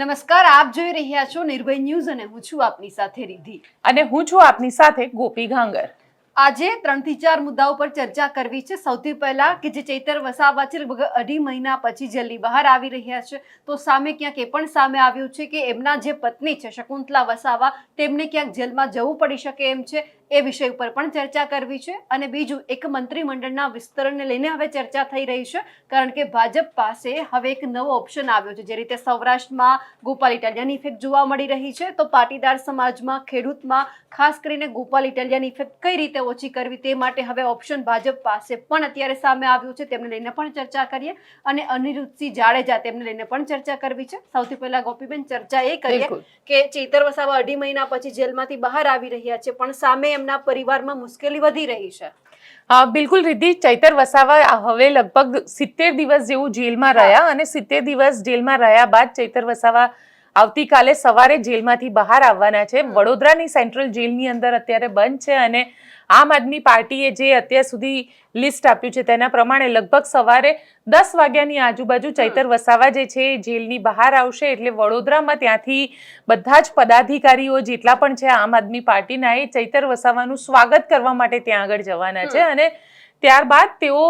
નમસ્કાર આપ જોઈ રહ્યા છો નિર્ભય ન્યૂઝ અને હું છું આપની સાથે રિધિ. અને હું છું આપની સાથે ગોપી ઘાંગર. આજે ત્રણથી ચાર મુદ્દાઓ પર ચર્ચા કરવી છે. સૌથી પહેલા કે જે ચૈતર વસાવા છે લગભગ અઢી મહિના પછી જલ્દી બહાર આવી રહ્યા છે. તો સામે ક્યાંક એ પણ સામે આવ્યું છે કે એમના જે પત્ની છે શકુંતલા વસાવા તેમને ક્યાંક જેલમાં જવું પડી શકે એમ છે. એ વિષય ઉપર પણ ચર્ચા કરવી છે અને બીજું એક મંત્રીમંડળના વિસ્તરણને લઈને હવે ચર્ચા થઈ રહી છે કારણ કે ભાજપ પાસે હવે એક નવો ઓપ્શન આવ્યો છે જે રીતે સૌરાષ્ટ્રમાં ગોપાલ ઇટાલિયાની ઇફેક્ટ જોવા મળી રહી છે. તો પાટીદાર સમાજમાં ખેડૂતમાં ખાસ કરીને ગોપાલ ઇટાલિયાની ઇફેક્ટ કઈ રીતે ઓછી કરવી તે માટે હવે ઓપ્શન ભાજપ પાસે પણ અત્યારે સામે આવ્યું છે તેમને લઈને પણ ચર્ચા કરીએ. અને અનિરુદ્ધસિંહ જાડેજા તેમને લઈને પણ ચર્ચા કરવી છે. સૌથી પહેલા ગોપીબેન ચર્ચા એ કરીએ કે ચેતર વસાવા અઢી મહિના પછી જેલમાંથી બહાર આવી રહ્યા છે પણ સામે એમના પરિવારમાં મુશ્કેલી વધી રહી છે. હા બિલકુલ રિદ્ધિ ચૈતર વસાવા હવે લગભગ સિત્તેર દિવસ જેવું જેલમાં રહ્યા અને સિત્તેર દિવસ જેલમાં રહ્યા બાદ ચૈતર વસાવા આવતીકાલે સવારે જેલમાંથી બહાર આવવાના છે. વડોદરાની સેન્ટ્રલ જેલની અંદર અત્યારે બંધ છે અને આમ આદમી પાર્ટીએ જે અત્યાર સુધી લિસ્ટ આપ્યું છે તેના પ્રમાણે લગભગ સવારે દસ વાગ્યાની આજુબાજુ ચૈતર વસાવા જે છે એ જેલની બહાર આવશે એટલે વડોદરામાં ત્યાંથી બધા જ પદાધિકારીઓ જેટલા પણ છે આમ આદમી પાર્ટીના એ ચૈતર વસાવાનું સ્વાગત કરવા માટે ત્યાં આગળ જવાના છે અને ત્યારબાદ તેઓ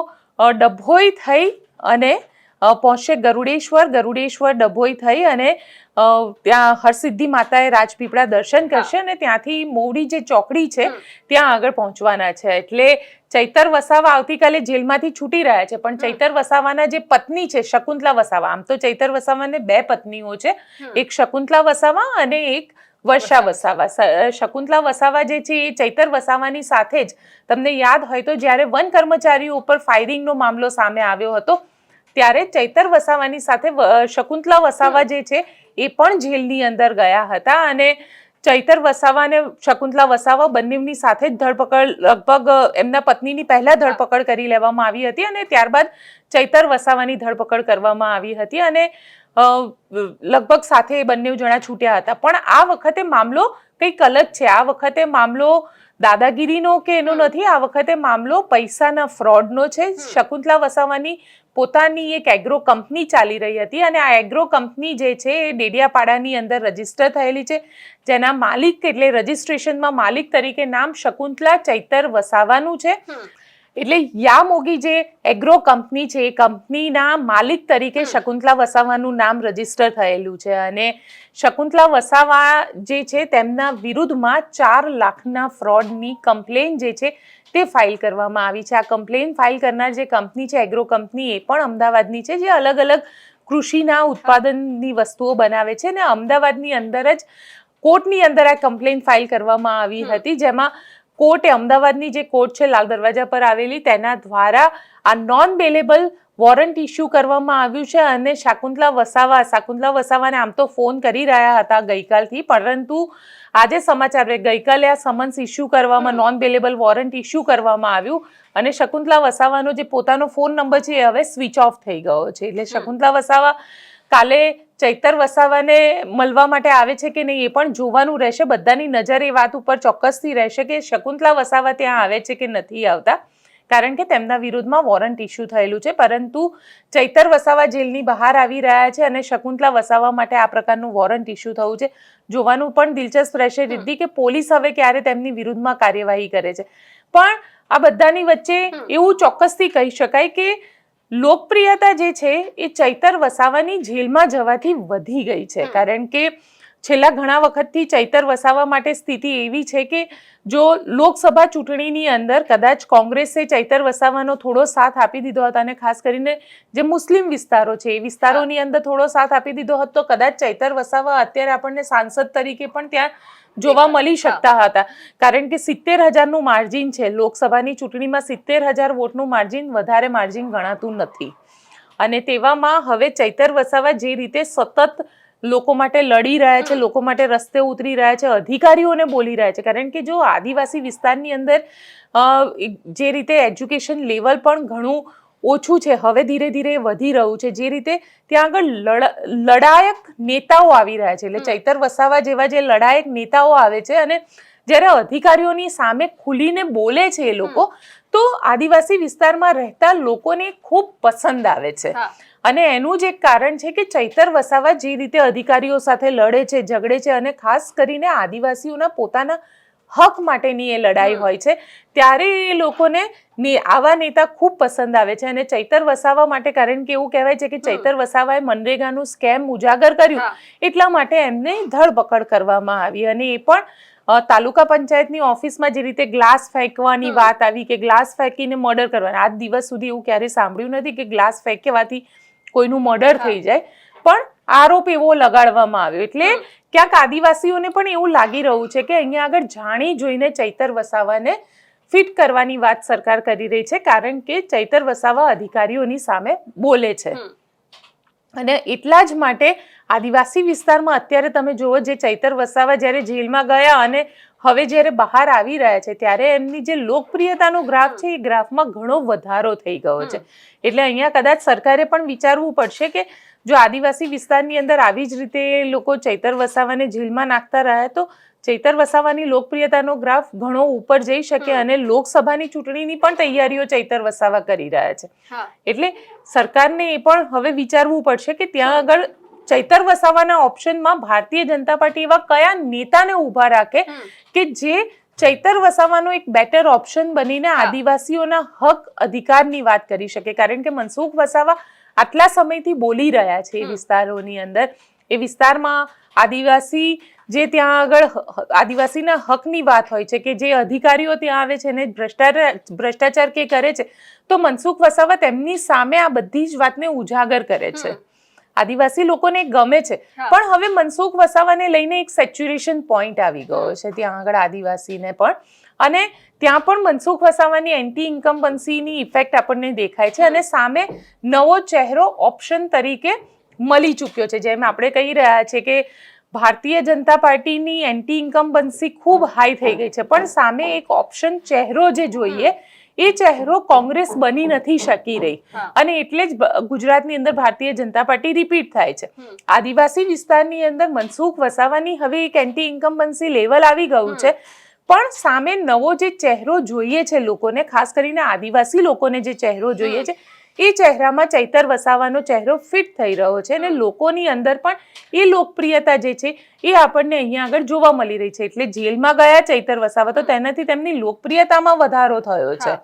ડભોઈ થઈ અને પહોંચશે ગરુડેશ્વર. ગરુડેશ્વર ડભોઈ થઈ અને ત્યાં હરસિદ્ધિ માતાએ રાજપીપળા દર્શન કરશે અને ત્યાંથી મોવડી જે ચોકડી છે ત્યાં આગળ પહોંચવાના છે. એટલે ચૈતર વસાવા આવતીકાલે જેલમાંથી છૂટી રહ્યા છે. પણ ચૈતર વસાવાના જે પત્ની છે શકુંતલા વસાવા આમ તો ચૈતર વસાવાને બે પત્નીઓ છે. એક શકુંતલા વસાવા અને એક વર્ષા વસાવા. શકુંતલા વસાવા જે છે એ ચૈતર વસાવાની સાથે જ તમને યાદ હોય તો જ્યારે વન કર્મચારીઓ ઉપર ફાયરિંગનો મામલો સામે આવ્યો હતો ત્યારે ચૈતર વસાવાની સાથે શકુંતલા વસાવા જે છે એ પણ જેલની અંદર ગયા હતા અને ચૈતર વસાવા અને શકુંતલા વસાવા બંનેની સાથે જ ધરપકડ લગભગ એમના પત્નીની પહેલા ધરપકડ કરી લેવામાં આવી હતી અને ત્યારબાદ ચૈતર વસાવાની ધરપકડ કરવામાં આવી હતી અને લગભગ સાથે એ બંને જણા છૂટ્યા હતા. પણ આ વખતે મામલો કંઈક અલગ છે. આ વખતે મામલો દાદાગીરીનો કે એનો નથી. આ વખતે મામલો પૈસાના ફ્રોડનો છે. શકુંતલા વસાવાની પોતાની એક એગ્રો કંપની ચાલી રહી હતી અને આ એગ્રો કંપની જે છે એ ડેડિયાપાડાની અંદર રજિસ્ટર થયેલી છે જેના માલિક એટલે રજીસ્ટ્રેશનમાં માલિક તરીકે નામ શકુંતલા ચૈતર વસાવાનું છે. એટલે યામોગી જે એગ્રો કંપની છે એ કંપનીના માલિક તરીકે શકુંતલા વસાવાનું નામ રજિસ્ટર થયેલું છે અને શકુંતલા વસાવા જે છે તેમના વિરુદ્ધમાં ચાર લાખના ફ્રોડની કમ્પ્લેન જે છે તે ફાઇલ કરવામાં આવી છે. આ કમ્પ્લેન ફાઇલ કરનાર જે કંપની છે એગ્રો કંપની એ પણ અમદાવાદની છે જે અલગ અલગ કૃષિના ઉત્પાદનની વસ્તુઓ બનાવે છે અને અમદાવાદની અંદર જ કોર્ટની અંદર આ કમ્પ્લેન ફાઇલ કરવામાં આવી હતી જેમાં કોર્ટે અમદાવાદની જે કોર્ટ છે લાલ દરવાજા પર આવેલી તેના દ્વારા આ નોન બેલેબલ વોરંટ ઇસ્યુ કરવામાં આવ્યું છે અને શાકુંતલા વસાવા શાકુંતલા વસાવાને આમ તો ફોન કરી રહ્યા હતા ગઈકાલથી પરંતુ આજે સમાચાર ગઈકાલે આ સમન્સ ઇસ્યુ કરવામાં નોન બેલેબલ વોરંટ ઇસ્યુ કરવામાં આવ્યું અને શકુંતલા વસાવાનો જે પોતાનો ફોન નંબર છે એ હવે સ્વિચ ઓફ થઈ ગયો છે. એટલે શકુંતલા વસાવા કાલે ચૈતર વસાવાને મળવા માટે આવે છે કે નહીં એ પણ જોવાનું રહેશે. બધાની નજર એ વાત ઉપર ચોક્કસથી રહેશે કે શકુંતલા વસાવા ત્યાં આવે છે કે નથી આવતા. કારણ કે તેમના વિરુદ્ધમાં વોરંટ ઇસ્યુ થયેલું છે. પરંતુ ચૈતર વસાવા જેલની બહાર આવી રહ્યા છે અને શકુંતલા વસાવા માટે આ પ્રકારનું વોરંટ ઇસ્યુ થયું છે. જોવાનું પણ દિલચસ્પ રહેશે રિદ્ધિ કે પોલીસ હવે ક્યારે તેમની વિરુદ્ધમાં કાર્યવાહી કરે છે. પણ આ બધાની વચ્ચે એવું ચોક્કસથી કહી શકાય કે લોકપ્રિયતા જે છે એ ચૈતર વસાવાની જેલમાં જવાથી વધી ગઈ છે. કારણ કે છેલ્લા ઘણા વખતથી ચૈતર વસાવા માટે સ્થિતિ એવી છે કે જો લોકસભા ચૂંટણીની અંદર કદાચ કોંગ્રેસે ચૈતર વસાવાનો થોડો સાથ આપી દીધો હતો અને ખાસ કરીને જે મુસ્લિમ વિસ્તારો છે એ વિસ્તારોની અંદર થોડો સાથ આપી દીધો હતો તો કદાચ ચૈતર વસાવા અત્યારે આપણને સાંસદ તરીકે પણ ત્યાં જોવા મળી શકતા હતા. કારણ કે સિત્તેર હજારનું માર્જિન છે લોકસભાની ચૂંટણીમાં સિત્તેર હજાર વોટનું માર્જિન વધારે માર્જિન ગણાતું નથી. અને તેવામાં હવે ચૈતર વસાવા જે રીતે સતત લોકો માટે લડી રહ્યા છે લોકો માટે રસ્તે ઉતરી રહ્યા છે અધિકારીઓને બોલી રહ્યા છે. કારણ કે જો આદિવાસી વિસ્તારની અંદર જે રીતે એજ્યુકેશન લેવલ પણ ઘણું ઓછું છે હવે ધીરે ધીરે વધી રહ્યું છે. જે રીતે ત્યાં આગળ લડ- લડાયક નેતાઓ આવી રહ્યા છે. એટલે ચૈતર વસાવા જેવા જે લડાયક નેતાઓ આવે છે અને જ્યારે અધિકારીઓની સામે ખુલીને બોલે છે એ લોકો તો આદિવાસી વિસ્તારમાં રહેતા લોકોને ખૂબ પસંદ આવે છે. અને એનું જ એક કારણ છે કે ચૈતર વસાવા જે રીતે અધિકારીઓ સાથે લડે છે ઝઘડે છે અને ખાસ કરીને આદિવાસીઓના પોતાના હક માટેની એ લડાઈ હોય છે ત્યારે એ લોકોને ને- આવા નેતા ખૂબ પસંદ આવે છે. અને ચૈતર વસાવા માટે કારણ કે એવું કહેવાય છે કે ચૈતર વસાવાએ મનરેગાનું સ્કેમ ઉજાગર કર્યું એટલા માટે એમને ધરપકડ કરવામાં આવી. અને એ પણ તાલુકા પંચાયતની ઓફિસમાં જે રીતે ગ્લાસ ફેંકવાની વાત આવી કે ગ્લાસ ફેંકીને મર્ડર કરવાના. આજ દિવસ સુધી એવું ક્યારેય સાંભળ્યું નથી કે ગ્લાસ ફેંકવાથી કોઈનું મર્ડર થઈ જાય. પણ આરોપ એવો લગાડવામાં આવ્યો. એટલે ક્યાંક આદિવાસીઓને પણ એવું લાગી રહ્યું છે કે અહીંયા આગળ જાણી જોઈને ચૈતર વસાવાને ફિટ કરવાની વાત સરકાર કરી રહી છે કારણ કે ચૈતર વસાવા અધિકારીઓની સામે બોલે છે. અને એટલા જ માટે આદિવાસી વિસ્તારમાં અત્યારે તમે જુઓ જે ચૈતર વસાવા જ્યારે જેલમાં ગયા અને હવે જ્યારે બહાર આવી રહ્યા છે, ત્યારે એમની જે લોકપ્રિયતાનો ગ્રાફ છે, એ ગ્રાફમાં ઘણો વધારો થઈ ગયો છે. એટલે અહીંયા કદાચ સરકારે પણ વિચારવું પડશે કે જો આદિવાસી વિસ્તારની અંદર આવી જ રીતે લોકો ચૈતર વસાવાને જેલમાં નાખતા રહ્યા, તો ચૈતર વસાવાની લોકપ્રિયતાનો ગ્રાફ ઘણો ઉપર જઈ શકે અને લોકસભાની ચૂંટણીની પણ તૈયારીઓ ચૈતર વસાવા કરી રહ્યા છે. એટલે સરકારને એ પણ હવે વિચારવું પડશે કે ત્યાં આગળ ચૈતર વસાવાના ઓપ્શનમાં ભારતીય જનતા પાર્ટી એવા કયા નેતાને ઊભા રાખે કે જે ચૈતર વસાવાનો એક બેટર ઓપ્શન બનીને આદિવાસીઓના હક અધિકારની વાત કરી શકે? કારણ કે મનસુખ વસાવા આટલા સમયથી બોલી રહ્યા છે એ વિસ્તારોની અંદર. એ વિસ્તારમાં આદિવાસી જે ત્યાં આગળ આદિવાસીના હકની વાત હોય છે કે જે અધિકારીઓ ત્યાં આવે છે એને ભ્રષ્ટાચાર ભ્રષ્ટાચાર કે કરે છે તો મનસુખ વસાવા એમની સામે આ બધી જ વાતને ઉજાગર કરે છે. આદિવાસી લોકોને ગમે છે. પણ હવે મનસુખ વસાવાને લઈને એક સેચ્યુરેશન પોઈન્ટ આવી ગયો છે ત્યાં આગળ આદિવાસીને પણ. અને ત્યાં પણ મનસુખ વસાવાની એન્ટી ઇન્કમ્બન્સીની ઇફેક્ટ આપણને દેખાય છે અને સામે નવો ચહેરો ઓપ્શન તરીકે મળી ચૂક્યો છે જેમ આપણે કહી રહ્યા છે કે ભારતીય જનતા પાર્ટીની એન્ટી ઇન્કમ્બન્સી ખૂબ હાઈ થઈ ગઈ છે. પણ સામે એક ઓપ્શન ચહેરો જે જોઈએ એ ચહેરો કોંગ્રેસ બની નથી શકી રહી. અને એટલે જ ગુજરાતની અંદર ભારતીય જનતા પાર્ટી રિપીટ થાય છે. આદિવાસી વિસ્તારની અંદર મનસુખ વસાવાની હવે એક એન્ટી ઇન્કમ્બન્સી લેવલ આવી ગયું છે. પણ સામે નવો જે ચહેરો જોઈએ છે લોકોને ખાસ કરીને આદિવાસી લોકોને જે ચહેરો જોઈએ છે એ ચહેરામાં ચૈતર વસાવાનો ચહેરો ફિટ થઈ રહ્યો છે અને લોકોની અંદર પણ એ લોકપ્રિયતા જે છે એ આપણને અહીંયા આગળ જોવા મળી રહી છે. એટલે જેલમાં ગયા ચૈતર વસાવા તો તેનાથી તેમની લોકપ્રિયતામાં વધારો થયો છે.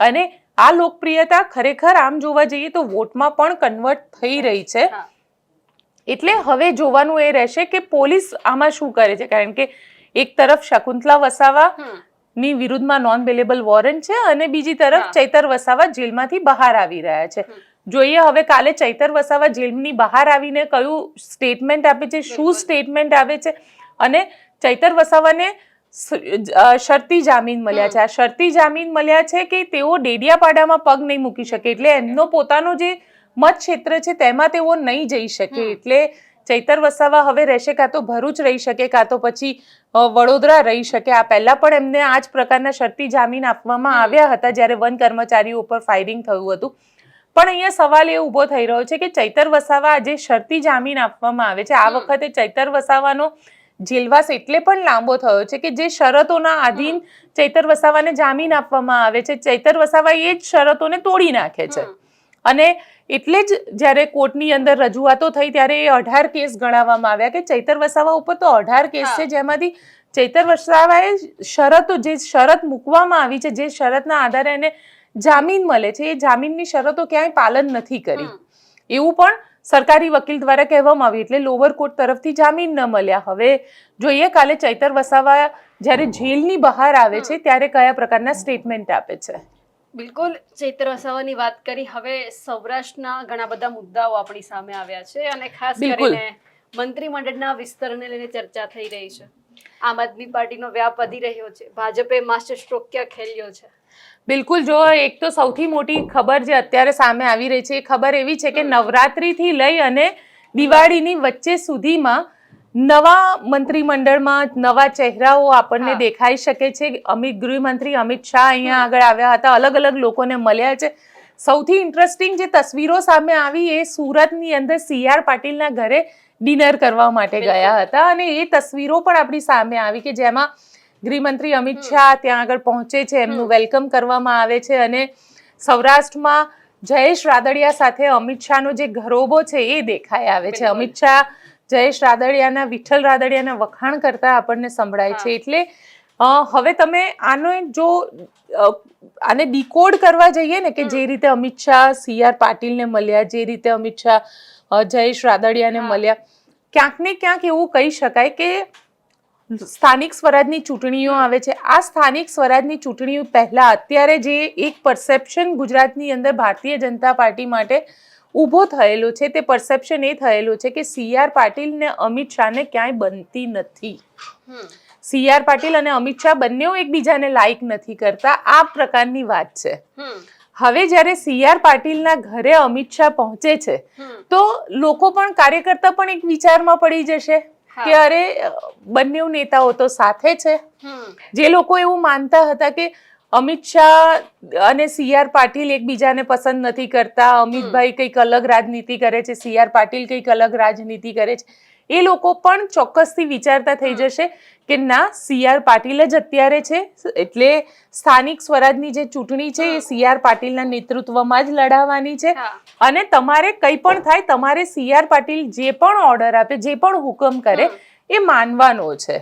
અને આ લોકપ્રિયતા ખરેખર આમ જોવા જઈએ તો વોટમાં પણ કન્વર્ટ થઈ રહી છે. એટલે હવે જોવાનું એ રહેશે કે પોલીસ આમાં શું કરે છે? કારણ કે એક તરફ શકુંતલા વસાવા. ની વિરુદ્ધમાં નોન બેલેબલ વોરંટ છે અને બીજી તરફ ચૈતર વસાવા જેલમાંથી બહાર આવી રહ્યા છે. જોઈએ હવે કાલે ચૈતર વસાવા જેલની બહાર આવીને કયું સ્ટેટમેન્ટ આપે છે શું સ્ટેટમેન્ટ આવે છે અને ચૈતર વસાવાને શરતી જામીન મળ્યા છે. આ શરતી જામીન મળ્યા છે કે તેઓ ડેડિયાપાડામાં પગ નહીં મૂકી શકે એટલે એમનો પોતાનો જે મત ક્ષેત્ર છે તેમાં તેઓ નહીં જઈ શકે એટલે ચૈતર વસાવા હવે રહેશે કાં તો ભરૂચ રહી શકે કાં તો પછી વડોદરા રહી શકે. આ પહેલા પણ એમને આ જ પ્રકારના શરતી જામીન આપવામાં આવ્યા હતા જ્યારે વન કર્મચારીઓ ઉપર ફાયરિંગ થયું હતું. પણ અહીંયા સવાલ એ ઊભો થઈ રહ્યો છે કે ચૈતર વસાવા આજે શરતી જામીન આપવામાં આવે છે. આ વખતે ચૈતર વસાવાનો જેલવાસ એટલે પણ લાંબો થયો છે કે જે શરતોના આધીન ચૈતર વસાવાને જામીન આપવામાં આવે છે. ચૈતર વસાવા એ જ શરતોને તોડી નાખે છે. અને એટલે જ જ્યારે કોર્ટની અંદર રજૂઆતો થઈ ત્યારે એ અઢાર કેસ ગણાવવામાં આવ્યા કે ચૈતર વસાવા ઉપર તો અઢાર કેસ છે જેમાંથી ચૈતર વસાવાએ શરતો જે શરત મૂકવામાં આવી છે જે શરતના આધારે એને જામીન મળે છે એ જામીનની શરતો ક્યાંય પાલન નથી કરી. એવું પણ સરકારી વકીલ દ્વારા કહેવામાં આવ્યું એટલે લોવર કોર્ટ તરફથી જામીન ન મળ્યા. હવે જોઈએ કાલે ચૈતર વસાવા જ્યારે જેલની બહાર આવે છે ત્યારે કયા પ્રકારના સ્ટેટમેન્ટ આપે છે? બિલકુલ ચૈત્ર વસાવાની વાત કરી હવે સૌરાષ્ટ્રના ઘણા બધા મુદ્દાઓ આપણી સામે આવ્યા છે અને ખાસ કરીને મંત્રીમંડળના વિસ્તરણને લઈને ચર્ચા થઈ રહી છે. આમ આદમી પાર્ટીનો વ્યાપ વધી રહ્યો છે. ભાજપે માસ્ટર સ્ટ્રોક ક્યાં ખેલ્યો છે? બિલકુલ જો એક તો સૌથી મોટી ખબર જે અત્યારે સામે આવી રહી છે એ ખબર એવી છે કે. નવરાત્રિથી લઈ અને દિવાળીની વચ્ચે સુધીમાં નવા મંત્રીમંડળમાં નવા ચહેરાઓ આપણને દેખાઈ શકે છે. અમિત ગૃહમંત્રી અમિત શાહ અહીંયા આગળ આવ્યા હતા. અલગ અલગ લોકોને મળ્યા છે. સૌથી ઇન્ટરેસ્ટિંગ જે તસવીરો સામે આવી એ સુરતની અંદર સી આર પાટીલના ઘરે ડિનર કરવા માટે ગયા હતા. અને એ તસવીરો પણ આપણી સામે આવી કે જેમાં ગૃહમંત્રી અમિત શાહ ત્યાં આગળ પહોંચે છે. એમનું વેલકમ કરવામાં આવે છે. અને સૌરાષ્ટ્રમાં જયેશ રાદડિયા સાથે અમિત શાહનો જે ઘરોબો છે એ દેખાઈ આવે છે. અમિત શાહ જયેશ રાદડિયાના વિઠ્ઠલ રાદડિયાના વખાણ કરતા આપણને સંભળાય છે. એટલે હવે તમે આનો જો આને ડીકોડ કરવા જઈએ ને કે જે રીતે અમિત શાહ સી આર પાટીલને મળ્યા જે રીતે અમિત શાહ જયેશ રાદડિયાને મળ્યા ક્યાંક ને ક્યાંક એવું કહી શકાય કે સ્થાનિક સ્વરાજની ચૂંટણીઓ આવે છે. આ સ્થાનિક સ્વરાજની ચૂંટણીઓ પહેલાં અત્યારે જે એક પરસેપ્શન ગુજરાતની અંદર ભારતીય જનતા પાર્ટી માટે ઊભો થયેલો છે તે પરસેપ્શન એ થયેલો છે કે સી આર પાટીલ ને અમિત શાહને ક્યાંય બનતી નથી. સી આર પાટીલ અને અમિત શાહ બંને એકબીજાને લાઈક નથી કરતા. આ પ્રકારની વાત છે. હવે જ્યારે સી આર પાટીલના ઘરે અમિત શાહ પહોંચે છે તો લોકો પણ કાર્યકર્તા પણ એક વિચારમાં પડી જશે કે અરે બંને નેતાઓ તો સાથે છે. જે લોકો એવું માનતા હતા કે અમિત શાહ અને સી આર પાટીલ એકબીજાને પસંદ નથી કરતા. અમિતભાઈ કંઈક અલગ રાજનીતિ કરે છે સી આર પાટીલ કંઈક અલગ રાજનીતિ કરે છે. એ લોકો પણ ચોક્કસથી વિચારતા થઈ જશે કે ના સી આર પાટીલ જ અત્યારે છે. એટલે સ્થાનિક સ્વરાજની જે ચૂંટણી છે એ. સી આર પાટીલના નેતૃત્વમાં જ લડાવવાની છે. અને તમારે કંઈ પણ થાય તમારે સી આર પાટીલ જે પણ ઓર્ડર આપે જે પણ હુકમ કરે. એ માનવાનો છે.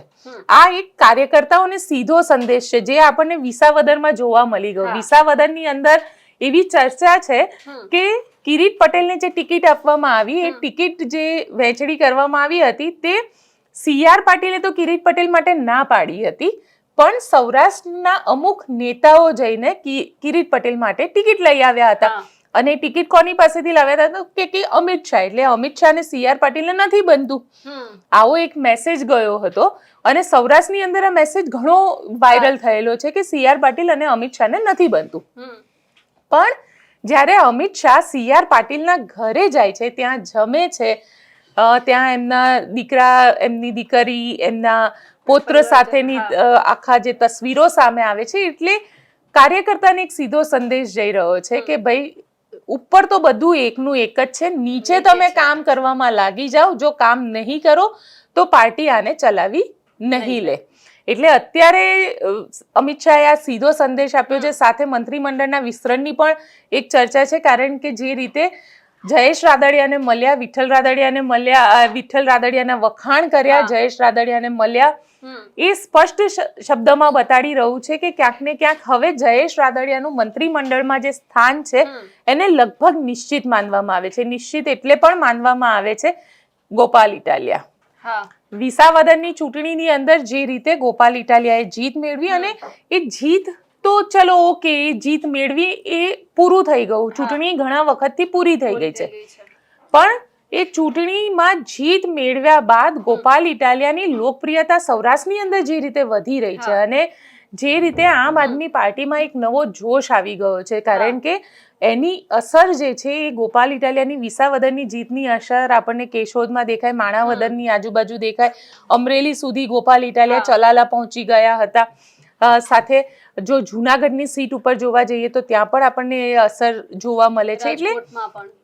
આ એક કાર્યકર્તાઓને સીધો સંદેશ છે જે આપણને વિસાવદરમાં જોવા મળી ગયો. વિસાવદરની અંદર એવી ચર્ચા છે કે કિરીટ પટેલને જે ટિકિટ આપવામાં આવી એ ટિકિટ જે વહેંચણી કરવામાં આવી હતી તે સી આર પાટીલે તો કિરીટ પટેલ માટે ના પાડી હતી. પણ સૌરાષ્ટ્રના અમુક નેતાઓ જઈને કિરીટ પટેલ માટે ટિકિટ લઈ આવ્યા હતા. અને ટિકિટ કોની પાસેથી લાવ્યા હતા? તો કે કે અમિત શાહ. એટલે અમિત શાહ અને સી આર પાટીલને નથી બનતું. આવો એક મેસેજ ગયો હતો અને સૌરાષ્ટ્રની અંદર આ મેસેજ ઘણો વાયરલ થયેલો છે કે સી આર પાટીલ અને અમિત શાહને નથી બનતું. પણ જ્યારે અમિત શાહ સી આર પાટીલના ઘરે જાય છે ત્યાં જમે છે ત્યાં એમના દીકરા એમની દીકરી એમના પોત્ર સાથેની આખા જે તસવીરો સામે આવે છે એટલે કાર્યકર્તાને એક સીધો સંદેશ જઈ રહ્યો છે કે ભાઈ ઉપર તો બધું એકનું એક જ છે. નીચે તમે કામ કરવામાં લાગી જાઓ. જો કામ નહીં કરો તો પાર્ટી આને ચલાવી નહીં લે. એટલે અત્યારે અમિત શાહે આ સીધો સંદેશ આપ્યો છે. સાથે મંત્રીમંડળના વિસ્તરણની પણ એક ચર્ચા છે. કારણ કે જે રીતે જયેશ રાદડિયાને મળ્યા વિઠ્ઠલ રાદડિયાને મળ્યા વિઠ્ઠલ રાદડિયાના વખાણ કર્યા જયેશ રાદડિયાને મળ્યા. એ સ્પષ્ટ શબ્દમાં બતાડી રહ્યું છે કે ક્યાંક ને ક્યાંક હવે જયેશ રાદડિયાનું મંત્રીમંડળમાં જે સ્થાન છે એને લગભગ નિશ્ચિત માનવામાં આવે છે. નિશ્ચિત એટલે પણ માનવામાં આવે છે ગોપાલ ઇટાલિયા. હા. વિસાવદનની ચૂંટણીની અંદર જે રીતે ગોપાલ ઇટાલિયાએ જીત મેળવી અને એ જીત તો ચલો ઓકે જીત મેળવી એ પૂરું થઈ ગયું. ચૂંટણી ઘણા વખતથી પૂરી થઈ ગઈ છે. પણ એ ચૂંટણીમાં જીત મેળવ્યા બાદ ગોપાલ ઇટાલિયાની લોકપ્રિયતા સૌરાષ્ટ્રની અંદર જે રીતે વધી રહી છે અને જે રીતે આમ આદમી પાર્ટીમાં એક નવો જોશ આવી ગયો છે. કારણ કે એની અસર જે છે એ ગોપાલ ઇટાલિયાની વિસાવદરની જીતની અસર આપણને કેશોદમાં દેખાય માણાવદરની આજુબાજુ દેખાય. અમરેલી સુધી ગોપાલ ઇટાલિયા ચલાલા પહોંચી ગયા હતા. સાથે જો જુનાગઢની સીટ ઉપર જોવા જઈએ તો ત્યાં પણ આપણને એ અસર જોવા મળે છે. એટલે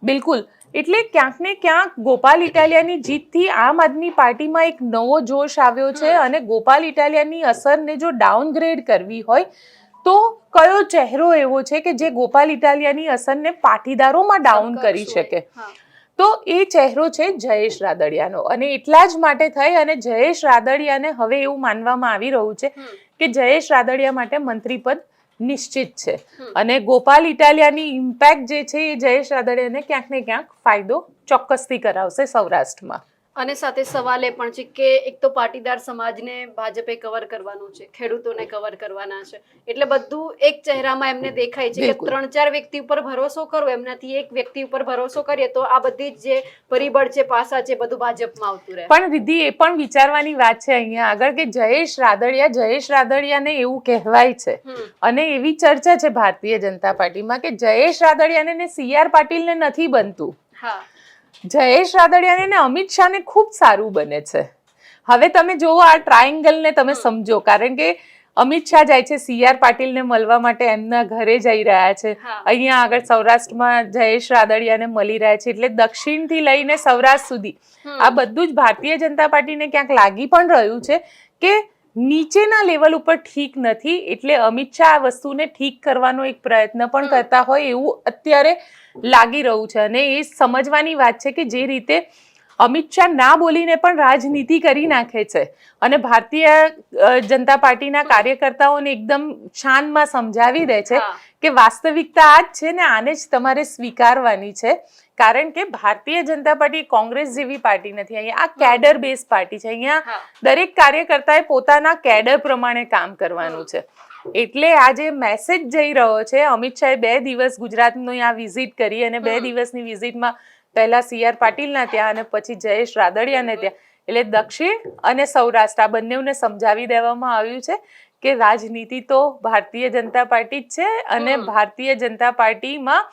બિલકુલ. એટલે ક્યાંક ને ક્યાંક ગોપાલ ઇટાલિયાની જીતથી આમ આદમી પાર્ટીમાં એક નવો જોશ આવ્યો છે અને ગોપાલ ઇટાલિયાની અસરને જો ડાઉનગ્રેડ કરવી હોય તો કયો ચહેરો એવો છે કે જે ગોપાલ ઇટાલિયાની અસરને પાટીદારોમાં ડાઉન કરી શકે? તો એ ચહેરો છે જયેશ રાદડિયાનો. અને એટલા જ માટે થઈ અને જયેશ રાદડિયાને હવે એવું માનવામાં આવી રહ્યું છે કે જયેશ રાદડિયા માટે મંત્રીપદ નિશ્ચિત છે. અને ગોપાલ ઇટાલિયાની ઇમ્પેક્ટ જે છે એ જયેશ રાદડિયાને ક્યાંક ને ક્યાંક ફાયદો ચોક્કસથી કરાવશે સૌરાષ્ટ્રમાં. અને સાથે સવાલ એ પણ છે કે એક તો પાટીદાર સમાજને ભાજપે કવર કરવાનું છે ખેડૂતોને કવર કરવાના છે. એટલે બધું એક ચહેરામાં એમને દેખાય છે કે ત્રણ ચાર વ્યક્તિ ઉપર ભરોસો કરો એમનાથી એક વ્યક્તિ ઉપર ભરોસો કરીએ તો આ બધી જે પરિબળ છે પાસા છે બધું ભાજપમાં આવતું રહે. પણ રિદ્ધિ એ પણ વિચારવાની વાત છે અહીંયા. આગળ કે જયેશ રાદડિયા જયેશ રાદડિયાને એવું કહેવાય છે. અને એવી ચર્ચા છે ભારતીય જનતા પાર્ટીમાં કે જયેશ રાદડિયાને ને સી આર પાટીલને નથી બનતું. હા. જયેશ રાદડિયાને ને અમિત શાહને ખૂબ સારું બને છે. હવે તમે જોવો આ ટ્રાયેંગલને તમે સમજો કારણ કે અમિત શાહ જાય છે સીઆર પાટીલને મળવા માટે એમના ઘરે જઈ રહ્યા છે. અહીંયા આગળ સૌરાષ્ટ્રમાં જયેશ રાદડિયાને મળી રહ્યા છે એટલે દક્ષિણથી લઈને સૌરાષ્ટ્ર સુધી. આ બધું જ ભારતીય જનતા પાર્ટીને ક્યાંક લાગી પણ રહ્યું છે કે નીચેના લેવલ ઉપર ઠીક નથી એટલે અમિત શાહ આ વસ્તુને ઠીક કરવાનો એક પ્રયત્ન પણ કરતા હોય એવું અત્યારે લાગી રહ્યું છે અને એ સમજવાની વાત છે કે જે રીતે અમિત શાહ ના બોલીને પણ રાજનીતિ કરી નાખે છે અને ભારતીય જનતા પાર્ટીના કાર્યકર્તાઓને એકદમ શાનમાં સમજાવી દે છે કે વાસ્તવિકતા આ જ છે ને આને જ તમારે સ્વીકારવાની છે. કારણ કે ભારતીય જનતા પાર્ટી કોંગ્રેસ જેવી પાર્ટી નથી. અહીંયા આ કેડર બેઝ પાર્ટી છે. અહીંયા દરેક કાર્યકર્તાએ પોતાના કેડર પ્રમાણે કામ કરવાનું છે. એટલે આ જે મેસેજ જઈ રહ્યો છે અમિત શાહે બે દિવસ ગુજરાતની આ વિઝિટ કરી અને બે દિવસની વિઝિટમાં પહેલા સી આર પાટીલના ત્યાં અને પછી જયેશ રાદડિયાને ત્યાં. એટલે દક્ષિણ અને સૌરાષ્ટ્ર આ બંનેને સમજાવી દેવામાં આવ્યું છે કે રાજનીતિ તો ભારતીય જનતા પાર્ટી જ છે અને ભારતીય જનતા પાર્ટીમાં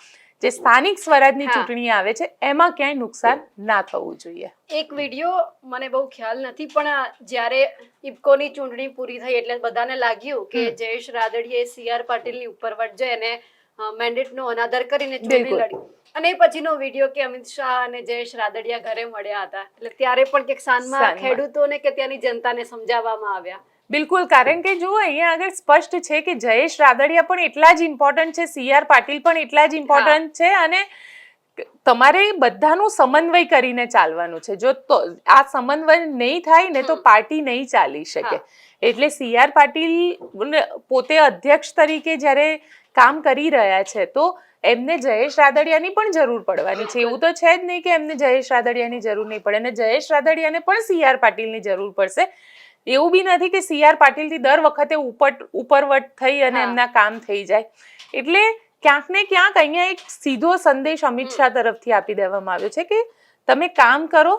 જે સ્થાનિક સ્વરાજની ચૂંટણી આવે છે એમાં ક્યાંય નુકસાન ના થવું જોઈએ. એક વીડિયો મને બહુ ખ્યાલ નથી પણ જ્યારે ઇફકોની ચૂંટણી પૂરી થઈ એટલે બધાને લાગ્યું કે. જયેશ રાદડીએ સીઆર પાટીલની ઉપર જઈ અને મેન્ડેટનો અનાદર કરીને ચૂંટણી લડી. અને પછીનો વીડિયો કે અમિત શાહ અને જયેશ રાદડિયા ઘરે મળ્યા હતા. એટલે ત્યારે પણ કે સાનમાં. ખેડૂતોને કે ત્યાંની જનતાને સમજાવવામાં આવ્યા. બિલકુલ કારણ કે જુઓ અહીંયા આગળ સ્પષ્ટ છે કે જયેશ રાદડિયા પણ એટલા જ ઇમ્પોર્ટન્ટ છે સી આર પાટીલ પણ એટલા જ ઇમ્પોર્ટન્ટ છે અને તમારે બધાનું સમન્વય કરીને ચાલવાનું છે. જો તો આ સમન્વય નહીં થાય ને તો પાર્ટી નહીં ચાલી શકે. એટલે સી આર પાટીલ પોતે અધ્યક્ષ તરીકે જ્યારે કામ કરી રહ્યા છે તો એમને જયેશ રાદડિયાની પણ જરૂર પડવાની છે. એવું તો છે જ નહીં કે એમને જયેશ રાદડિયાની જરૂર નહીં પડે અને જયેશ રાદડિયાને પણ સી આર પાટીલની જરૂર પડશે. એવું બી નથી કે સી આર પાટીલથી દર વખતે ઉપટ ઉપરવટ થઈ અને એમના કામ થઈ જાય. એટલે ક્યાંક ને ક્યાંક અહીંયા એક સીધો સંદેશ અમિત શાહ તરફથી આપી દેવામાં આવ્યો છે કે તમે કામ કરો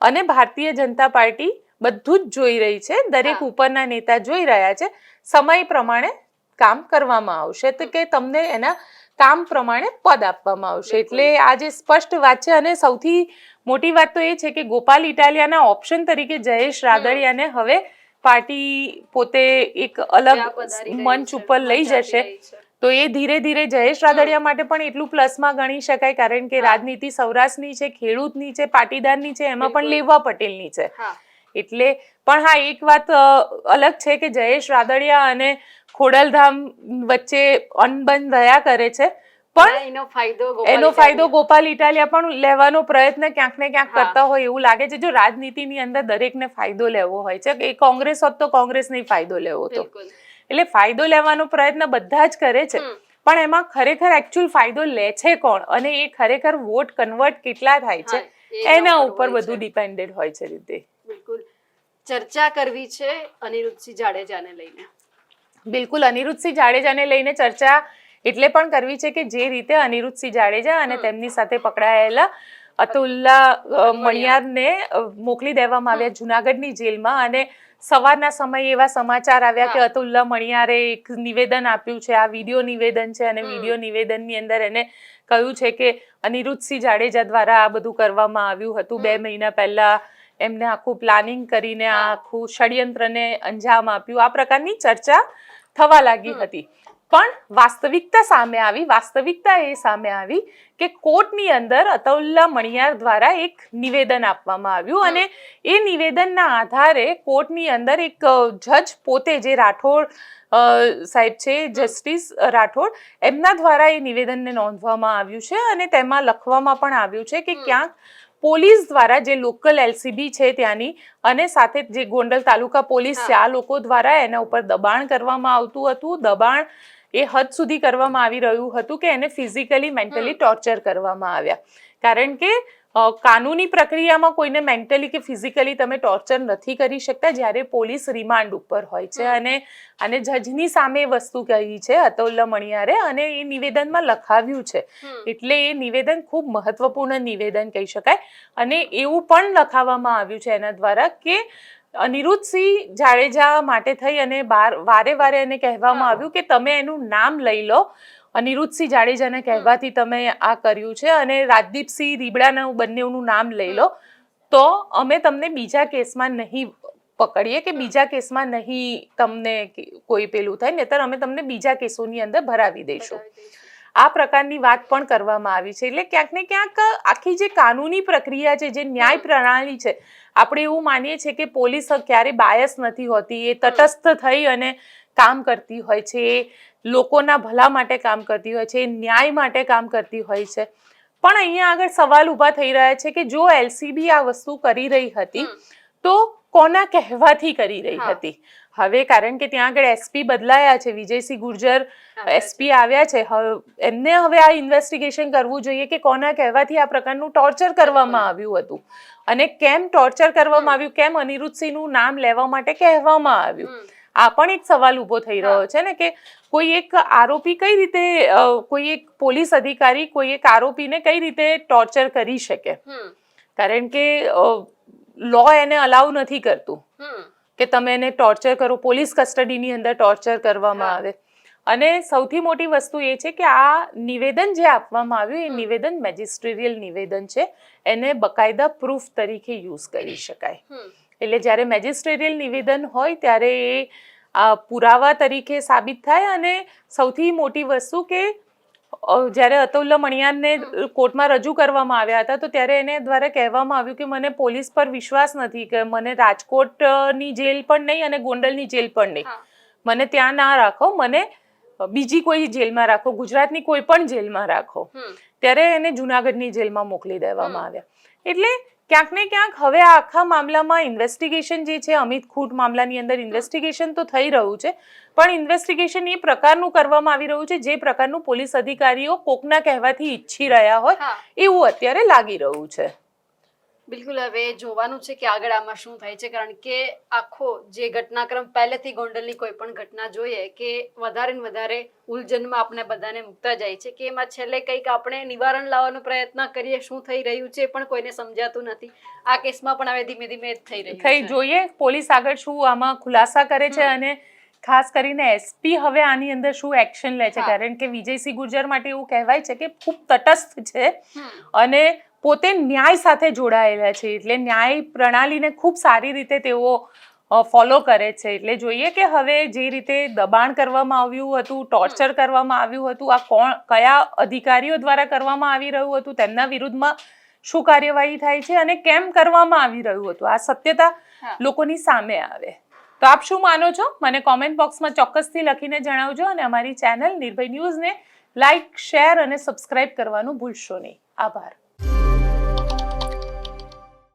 અને ભારતીય જનતા પાર્ટી બધું જ જોઈ રહી છે. દરેક ઉપરના નેતા જોઈ રહ્યા છે. સમય પ્રમાણે કામ કરવામાં આવશે. તો કે તમને એના કામ પ્રમાણે પદ આપવામાં આવશે. એટલે આ જે સ્પષ્ટ વાત છે અને સૌથી મોટી વાત તો એ છે કે ગોપાલ ઇટાલિયાના ઓપ્શન તરીકે જયેશ રાદડિયાને હવે પાર્ટી પોતે એક અલગ મંચ ઉપર લઈ જશે. તો એ ધીરે ધીરે જયેશ રાદડિયા માટે પણ એટલું પ્લસમાં ગણી શકાય કારણ કે રાજનીતિ સૌરાષ્ટ્રની છે ખેડૂતની છે પાટીદારની છે એમાં પણ લેવા પટેલની છે. એટલે પણ હા એક વાત અલગ છે કે જયેશ રાદડિયા અને ખોડલધામ વચ્ચે અનબન રહ્યા કરે છે. પણ એનો ફાયદો ગોપાલ એનો ફાયદો ઇટાલિયા. ગોપાલ ઇટાલિયા પણ લેવાનો પ્રયત્ન ક્યાંક ને ક્યાંક કરતા હોય એવું લાગે છે. જો રાજનીતિની અંદર દરેકને ફાયદો લેવો હોય છે એ કોંગ્રેસ હોત તો કોંગ્રેસને ફાયદો લેવો હતો. એટલે ફાયદો લેવાનો પ્રયત્ન બધા જ કરે છે. પણ એમાં ખરેખર એકચ્યુઅલ ફાયદો લે છે કોણ? અને એ ખરેખર વોટ કન્વર્ટ કેટલા થાય છે? એના ઉપર બધું ડિપેન્ડેડ હોય છે રીતે. બિલકુલ. ચર્ચા કરવી છે અનિરુદ્ધસિંહ જાડેજાને લઈને. બિલકુલ અનિરુદ્ધસિંહ જાડેજાને લઈને ચર્ચા એટલે પણ કરવી છે કે જે રીતે અનિરુદ્ધસિંહ જાડેજા અને તેમની સાથે પકડાયેલા અતુલ્લા મણિયારને મોકલી દેવામાં આવ્યા જુનાગઢની જેલમાં અને સવારના સમયે એવા સમાચાર આવ્યા કે અતુલ્લા મણિયારે એક નિવેદન આપ્યું છે આ વીડિયો નિવેદન છે અને વીડિયો નિવેદનની અંદર એને કહ્યું છે કે અનિરુદ્ધસિંહ જાડેજા દ્વારા આ બધું કરવામાં આવ્યું હતું. બે મહિના પહેલા એમને આખું પ્લાનિંગ કરીને આ આખું ષડયંત્રને અંજામ આપ્યું. આ પ્રકારની ચર્ચા થવા લાગી હતી. પણ વાસ્તવિકતા સામે આવી વાસ્તવિકતા એ સામે આવી કે કોર્ટની અંદર અતઉલ્લા મણિયાર દ્વારા એક નિવેદન આપવામાં આવ્યું અને એ નિવેદનના આધારે કોર્ટની અંદર એક જજ પોતે જે રાઠોડ સાહેબ છે જસ્ટિસ રાઠોડ એમના દ્વારા એ નિવેદનને નોંધવામાં આવ્યું છે અને તેમાં લખવામાં પણ આવ્યું છે કે ક્યાંક પોલીસ દ્વારા જે લોકલ એલસીબી છે ત્યાંની અને સાથે જે ગોંડલ તાલુકા પોલીસ છે આ લોકો દ્વારા એના ઉપર દબાણ કરવામાં આવતું હતું. દબાણ એ હદ સુધી કરવામાં આવી રહ્યું હતું કે એને ફિઝિકલી મેન્ટલી ટોર્ચર કરવામાં આવ્યા. કારણ કે કાનૂની પ્રક્રિયામાં કોઈને મેન્ટલી કે ફિઝિકલી તમે ટોર્ચર નથી કરી શકતા જ્યારે પોલીસ રિમાન્ડ ઉપર હોય છે. અને અને જજની સામે વસ્તુ કહી છે અતોલ્લા મણિયારે અને એ નિવેદનમાં લખાવ્યું છે. એટલે એ નિવેદન ખૂબ મહત્વપૂર્ણ નિવેદન કહી શકાય. અને એવું પણ લખાવવામાં આવ્યું છે એના દ્વારા કે અનિરુદ્ધસિંહ જાડેજા માટે થઈ અને બાર વારે વારે એને કહેવામાં આવ્યું કે તમે એનું નામ લઈ લો. અનિરુદ્ધસિંહ જાડેજાને કહેવાથી તમે આ કર્યું છે અને રાજદીપસિંહ રીબડાના બંનેનું નામ લઈ લો. તો અમે તમને બીજા કેસમાં નહીં પકડીએ કે બીજા કેસમાં નહીં તમને કોઈ પેલું થાય નહીતર અમે તમને બીજા કેસોની અંદર ભરાવી દઈશું. આ પ્રકારની વાત પણ કરવામાં આવી છે. એટલે ક્યાંક ને ક્યાંક આખી જે કાનૂની પ્રક્રિયા છે જે ન્યાય પ્રણાલી છે આપણે એવું માનીએ છીએ કે પોલીસ ક્યારે બાયસ નથી હોતી એ તટસ્થ થઈ અને કામ કરતી હોય છે એ લોકોના ભલા માટે કામ કરતી હોય છે એ ન્યાય માટે કામ કરતી હોય છે. પણ અહીંયા આગળ સવાલ ઊભા થઈ રહ્યા છે કે જો એલસીબી આ વસ્તુ કરી રહી હતી તો કોના કહેવાથી કરી રહી હતી? હવે કારણ કે ત્યાં આગળ એસપી બદલાયા છે વિજયસિંહ ગુર્જર એસપી આવ્યા છે હવે એમને હવે આ ઇન્વેસ્ટિગેશન કરવું જોઈએ કે કોના કહેવાથી આ પ્રકારનું ટોર્ચર કરવામાં આવ્યું હતું? અને કેમ ટોર્ચર કરવામાં આવ્યું? કેમ અનિરુદ્ધસિંહનું નામ લેવા માટે કહેવામાં આવ્યું. આ પણ એક સવાલ ઊભો થઈ રહ્યો છે ને કે કોઈ એક આરોપી કઈ રીતે કોઈ એક પોલીસ અધિકારી કોઈ એક આરોપીને કઈ રીતે ટોર્ચર કરી શકે? કારણ કે લો એને અલાઉ નથી કરતું. કે તમે એને ટોર્ચર કરો પોલીસ કસ્ટડીની અંદર ટોર્ચર કરવામાં આવે. અને સૌથી મોટી વસ્તુ એ છે કે આ નિવેદન જે આપવામાં આવ્યું એ નિવેદન મેજિસ્ટ્રેરિયલ નિવેદન છે. એને બકાયદા પ્રૂફ તરીકે યુઝ કરી શકાય. એટલે જ્યારે મેજિસ્ટ્રેરિયલ નિવેદન હોય ત્યારે એ પુરાવા તરીકે સાબિત થાય અને સૌથી મોટી વસ્તુ કે જ્યારે અતુલ્ય મણિયાનને કોર્ટમાં રજૂ કરવામાં આવ્યા હતા તો ત્યારે એને દ્વારા કહેવામાં આવ્યું કે મને પોલીસ પર વિશ્વાસ નથી કે મને રાજકોટની જેલ પણ નહીં અને ગોંડલની જેલ પણ નહીં. મને ત્યાં ના રાખો મને બીજી કોઈ જેલમાં રાખો ગુજરાતની કોઈ પણ જેલમાં રાખો. ત્યારે એને જુનાગઢની જેલમાં મોકલી દેવામાં આવ્યા. એટલે ક્યાંક ને ક્યાંક હવે આ આખા મામલામાં ઇન્વેસ્ટિગેશન જે છે અમિત ખૂટ મામલાની અંદર ઇન્વેસ્ટિગેશન તો થઈ રહ્યું છે પણ ઇન્વેસ્ટિગેશન એ પ્રકારનું કરવામાં આવી રહ્યું છે જે પ્રકારનું પોલીસ અધિકારીઓ કોકના કહેવાથી ઈચ્છી રહ્યા હોય એવું અત્યારે લાગી રહ્યું છે. બિલકુલ હવે જોવાનું છે કે આગળ આમાં શું થાય છે. કારણ કે આખો જે ઘટનાક્રમ પહેલેથી ગોંડલની કોઈ પણ ઘટના જોઈએ કે વધારે ને વધારે ઉલઝનમાં આપણે બધાને મૂકતા જાય છે કે એમાં છેલ્લે કંઈક આપણે નિવારણ લાવવાનો પ્રયત્ન કરીએ શું થઈ રહ્યું છે પણ કોઈને સમજાતું નથી. આ કેસમાં પણ હવે ધીમે ધીમે થઈ રહ્યું થઈ જોઈએ. પોલીસ આગળ શું આમાં ખુલાસા કરે છે અને ખાસ કરીને એસપી હવે આની અંદર શું એક્શન લે છે. કારણ કે વિજયસિંહ ગુર્જર માટે એવું કહેવાય છે કે ખૂબ તટસ્થ છે અને પોતે ન્યાય સાથે જોડાયેલા છે. એટલે ન્યાય પ્રણાલીને ખૂબ સારી રીતે તેઓ ફોલો કરે છે. એટલે જોઈએ કે હવે જે રીતે દબાણ કરવામાં આવ્યું હતું ટોર્ચર કરવામાં આવ્યું હતું આ કોણ કયા અધિકારીઓ દ્વારા કરવામાં આવી રહ્યું હતું તેમના વિરુદ્ધમાં શું કાર્યવાહી થાય છે અને કેમ કરવામાં આવી રહ્યું હતું? આ સત્યતા લોકોની સામે આવે. તો આપ શું માનો છો? મને કોમેન્ટ બોક્સમાં ચોક્કસથી લખીને જણાવજો અને અમારી ચેનલ નિર્ભય ન્યૂઝને લાઇક શેર અને સબસ્ક્રાઇબ કરવાનું ભૂલશો નહીં. આભાર.